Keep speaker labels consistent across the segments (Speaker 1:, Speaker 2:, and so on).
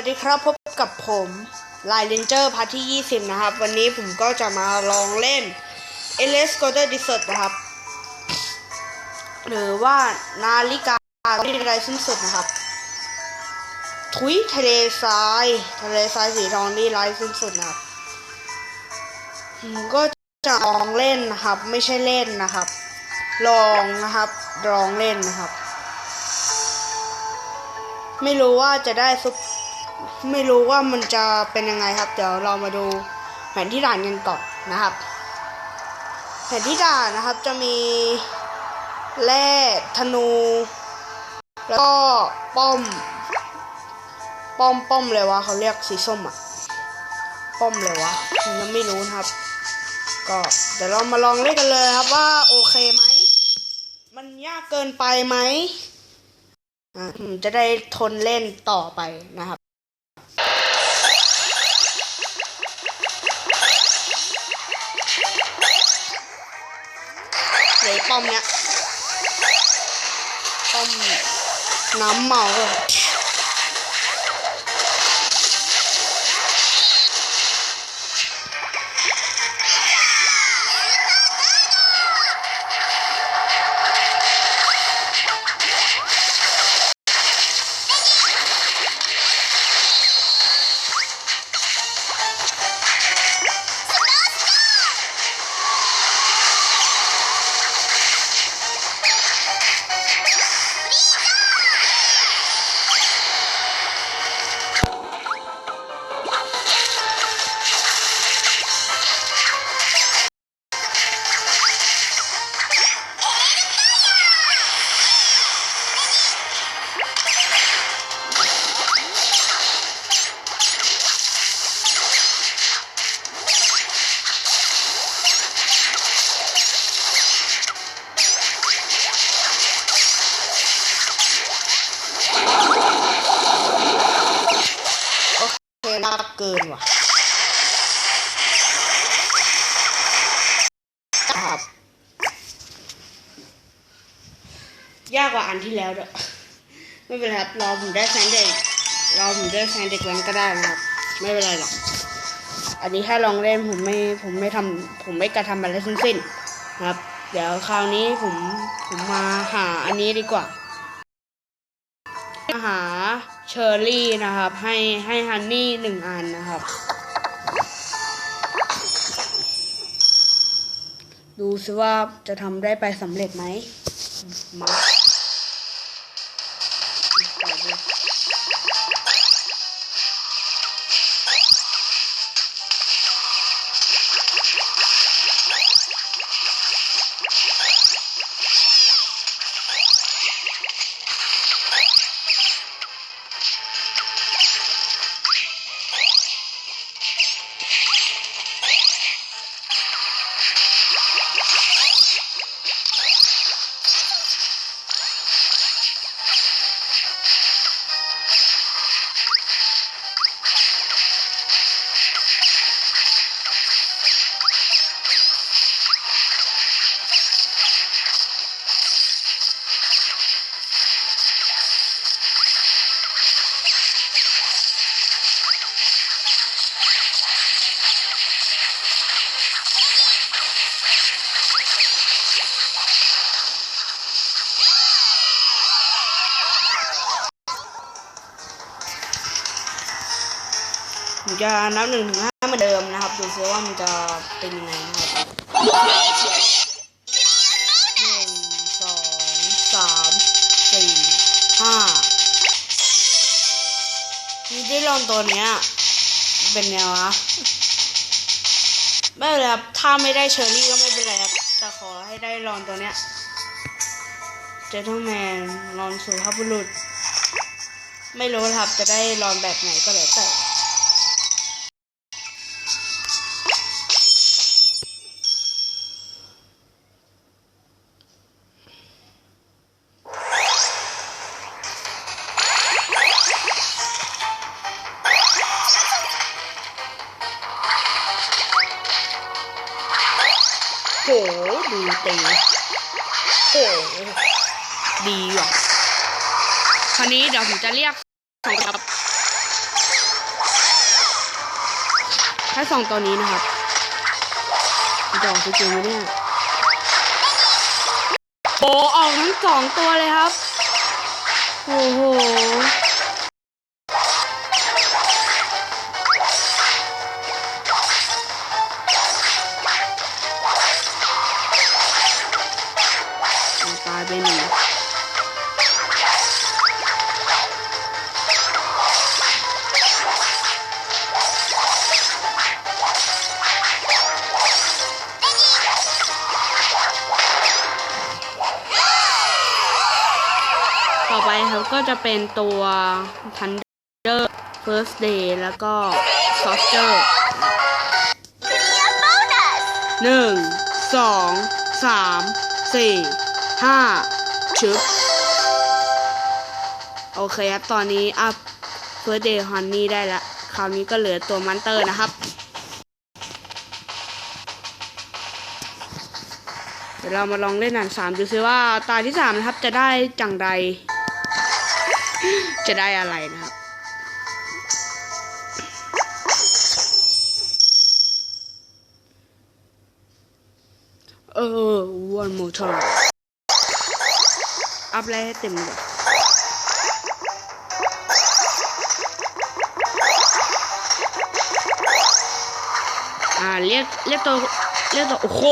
Speaker 1: วัสดีครับพบกับผมไลน์เลนเจอร์พาร์ทที่ 20 นะครับ วันนี้ผมก็จะมาลองเล่น l s g o d e r Desert นะครับ หรือว่านาฬิกาที่ไรสิ้นสุดนะครับ ทุยทะเลทรายทะเลทรายสีทองที่ไรสิ้นสุดนะครับผมก็จะลองเล่นนะครับ ไม่ใช่เล่นนะครับ ลองนะครับลองเล่นนะครับ ไม่รู้ว่าจะได้ซุป ไม่รู้ว่ามันจะเป็นยังไงครับ เดี๋ยวเรามาดูแผนที่ด่านกันก่อนนะครับ แผนที่ด่านนะครับจะมีแร่ธนู แล้วก็ป้อม ป้อมป้อมเลยวะเขาเรียกสีส้มอะป้อมเลยวะยังไม่รู้นะครับ ก็เดี๋ยวเรามาลองเล่นกันเลยครับว่าโอเคไหมมันยากเกินไปไหมอะผมจะได้ทนเล่นต่อไปนะครับ ป้อมเนี้ยป้อมน้ำเมาเลย เกินว่ะครับยากกว่าอันที่แล้วด้วยไม่เป็นไรครับรอผมได้แซงเด็กรอผมได้แซงเด็กแว้นก็ได้นะครับ ไม่เป็นไรหรอกอันนี้ถ้าลองเล่นผมไม่ผมไม่ทำผมไม่กระทำอะไรทั้งสิ้นครับ เดี๋ยวคราวนี้ผมผมมาหาอันนี้ดีกว่าหา เชอร์รี่นะครับ ให้ให้ฮันนี่หนึ่งอันนะครับ ดูซิว่าจะทำได้ไปสำเร็จไหมมา ผมจะนับหนึ่งถึงห้าเหมือนเดิมนะครับ ดูซิว่ามันจะเป็นยังไงนะครับหนึ่งสองสามสี่ห้านี่ได้ลองตัวเนี้ย เป็นไงวะไม่เป็นไรครับถ้าไม่ได้เชอร์รี่ก็ไม่เป็นไรครับแต่ขอให้ได้ลองตัวเนี้ยเจอทั้งแมนลอนสุภาพบุรุษ ไม่รู้ครับจะได้ลอนแบบไหนก็แล้วแต่ ผมจะเรียกสองครับแค่สองตัวนี้นะครับจะออกสกิงไหมเนี่ยโอ้ออกทั้งสองตัวเลยครับ โอ้โห ก็จะเป็นตัว Thunder First Day แล้วก็ Soldier หนึ่งสองสามสี่ห้าชึบโอเคครับ ตอนนี้อัพ First Day Honey ได้แล้วคราวนี้ก็เหลือตัวมันเตอร์นะครับ เดี๋ยวเรามาลองเล่นด่านสามดูซิว่าตาที่สามนะครับจะได้จังใด จะได้อะไรนะครับ เออ one more time อัพอะไรให้เต็มเลยอ่าเรียกเรียกตัวเรียกตัวโอ้โห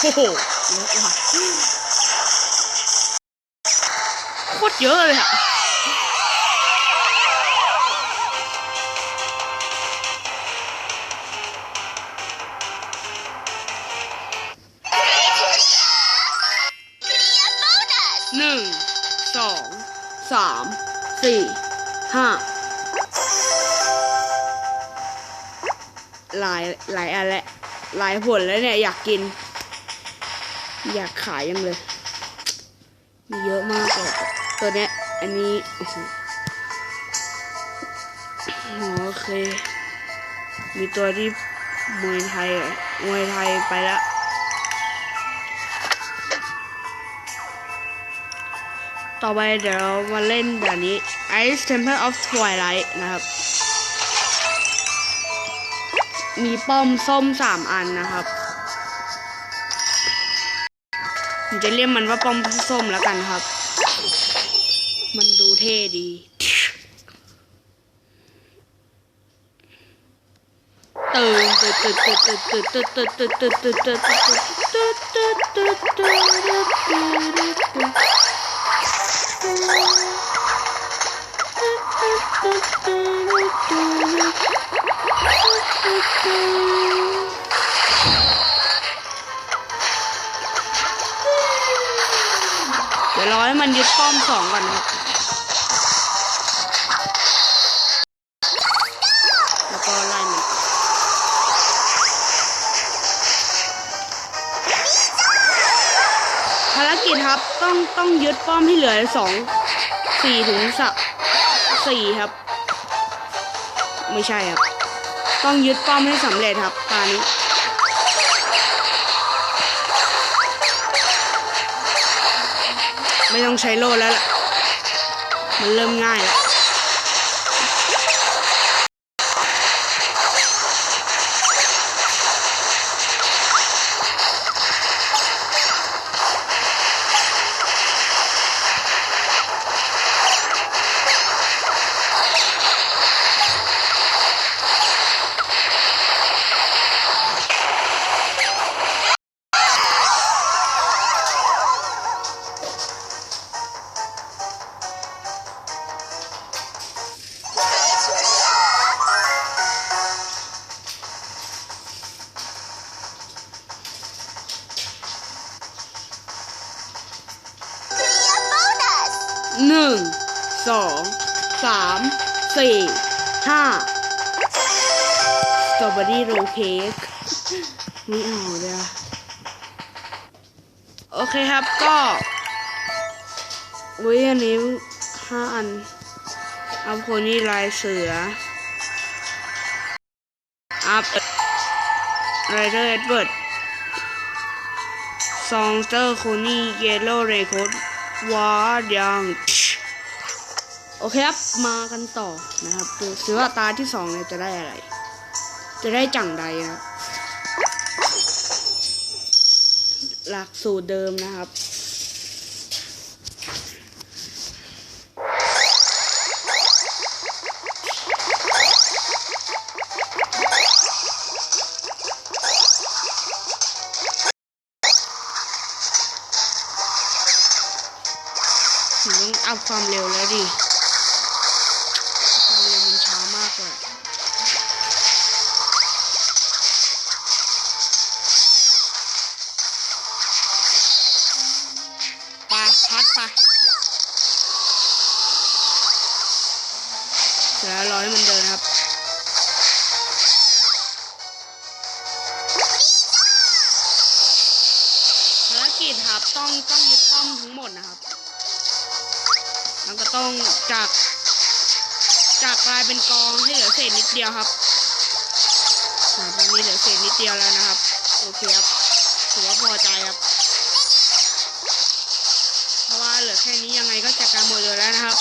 Speaker 1: โอ้โหเยอะว่ะโคตรเยอะเลยอะหนึ่งสองสามสี่ห้าหลายหลายอันแหละหลายผลแล้วเนี่ย อยากกิน อยากขายยังเลย มีเยอะมากเลยตัวเนี้ย อันนี้โอ้โหอ๋อโอเค มีตัวที่มวยไทยมวยไทยไปแล้วต่อไปเดี๋ยวเรามาเล่นแบบนี้ Ice Temple of Twilight นะครับ มีป้อมส้มสามอันนะครับ จะเรียกมันว่าป้อมส้มแล้วกันครับ มันดูเท่ดี ตื่นตื่นตื่นตื่นตื่นตื่นตื่นตื่นตื่นตื่นตื่นตื่นตื่นตื่นตื่นตื่นตื่นตื่น ดี๋ยวรอให้มันยึดป้อมสองก่อนนะครับแล้วก็ไล่มันภารกิจครับต้องต้องยึดป้อมที่เหลือสองสี่ถึงสักสี่ครับ ไม่ใช่ครับ ต้องยึดป้อมให้สำเร็จครับตอนนี้ ไม่ต้องใช้โล่แล้วล่ะ มันเริ่มง่ายแล้ว หนึ่งสองสามสี่ห้าสตรอเบอรี่โรลเค้กไม่เอาเลยอะโอเคครับก็อุ้ยอันนี้ห้าอันอัพโคนี่ลายเสืออัพไรเดอร์เอ็ดเวิร์ดซองเตอร์โคนี่เยลโล่เรโคด วาดยังโอเคครับ มากันต่อนะครับดูซิว่าตาที่สองเนี่ยจะได้อะไร จะได้จังใดนะครับ หลักสูตรเดิมนะครับ เสร็จแล้วร้อยมันเดินครับภารกิจครับต้องต้องยึดป้อมทั้งหมดนะครับแล้วก็ต้องจากจากกลายเป็นกองให้เหลือเศษนิดเดียวครับอ่าตอนนี้เหลือเศษนิดเดียวแล้วนะครับ โอเคครับถือว่าพอใจครับ เพราะว่าเหลือแค่นี้ยังไงก็จัดการหมดเลยแล้วนะครับ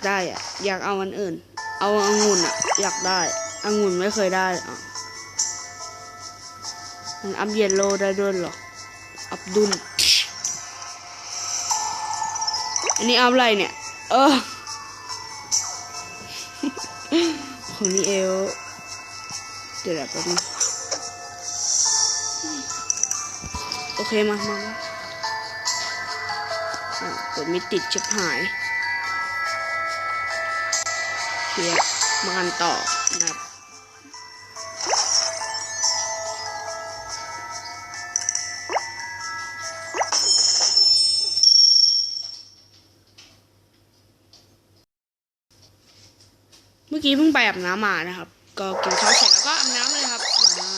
Speaker 1: ไม่อยากได้อะอยากเอาอันอื่น เอาองุ่นอะอยากได้องุ่นไม่เคยได้อะมันอัพเยลโลได้ด้วยเหรอ อัพดุลอันนี้อัพอะไรเนี่ย เออของนี่เอลเดี๋ยวแป๊บนึงโอเค มา มามากดไม่ติดชิบหาย เพียมากันต่อนะครับเมื่อกี้เพิ่งไปอาบน้ำมานะครับ ก็กินข้าวเสร็จแล้วก็อาบน้ำเลยครับนะ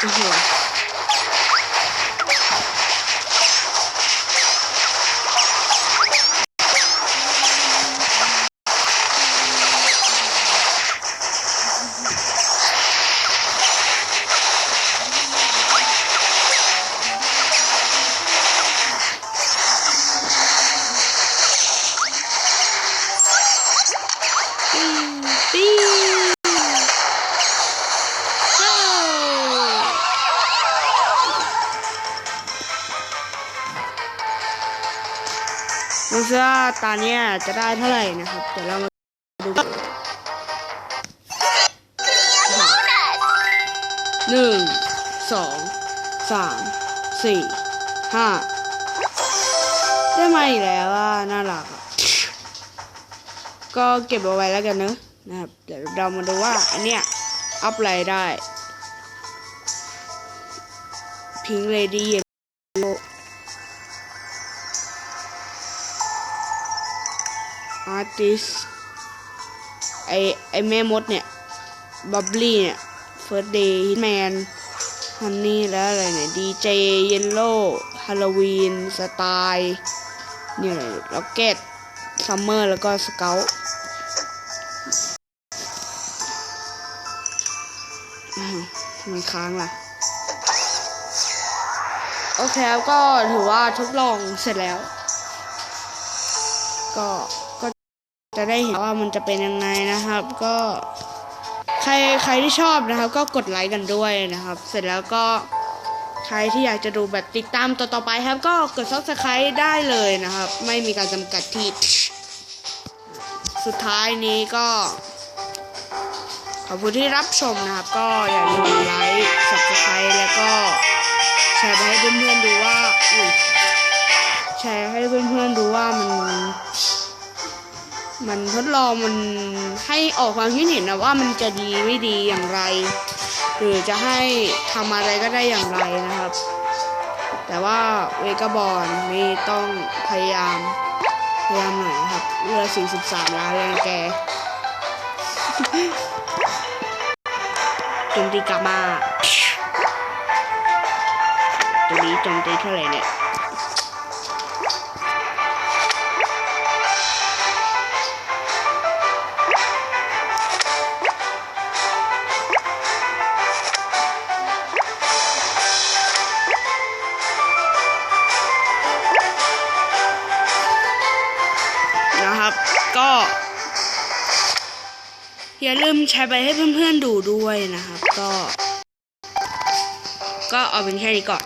Speaker 1: โอ้ ดูซิว่าตาเนี้ยจะได้เท่าไหร่นะครับ เดี๋ยวเรามาดูหนึ่งสองสามสี่ห้าได้มาอีกแล้วอะน่ารักอะก็เก็บเอาไว้แล้วกันเนอะนะครับ เดี๋ยวเรามาดูว่าอันเนี้ยอัพอะไรได้พิงเลดี้ อาร์ติสไอไอแม่มดเนี่ยบับลี่เนี่ยเฟิร์สเดย์ฮิตแมนฮันนี่แล้วอะไรเนี่ยดีเจเยลโล่ฮาโลวีนสไตล์เนี่ยล็อกเก็ตซัมเมอร์แล้วก็สเกลทำไมค้างล่ะ โอเคครับก็ถือว่าทดลองเสร็จแล้ว ก็ จะได้เห็นว่ามันจะเป็นยังไงนะครับ ก็ใครใครที่ชอบนะครับ ก็กดไลค์กันด้วยนะครับ เสร็จแล้วก็ใครที่อยากจะดูแบบติดตามต่อๆไปครับ ก็กด subscribe ได้เลยนะครับ ไม่มีการจำกัดที่ สุดท้ายนี้ก็ ขอบคุณที่รับชมนะครับ ก็อย่าลืมไลค์ subscribe แล้วก็แชร์ไปให้เพื่อนๆดูว่าอุ้ยแชร์ให้เพื่อนๆดูว่ามัน มันทดลองมันให้ออกความคิดเห็นนะว่ามันจะดีไม่ดีอย่างไร หรือจะให้ทำอะไรก็ได้อย่างไรนะครับ แต่ว่าเวกาบอลนี่ต้องพยายามพยายามหน่อยครับเรือ43 ล้านแรงแกจมตีกลับมาตัวนี้จมตีเท่าไหร่เนี่ย อย่าลืมแชร์ไปให้เพื่อนๆดูด้วยนะครับ ก็ ก็เอาเป็นแค่นี้ก่อน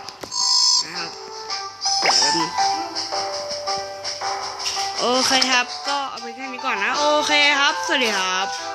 Speaker 1: นะครับเดี๋ยวแป๊บนึงโอเคครับ ก็เอาเป็นแค่นี้ก่อนนะ โอเคครับ สวัสดีครับ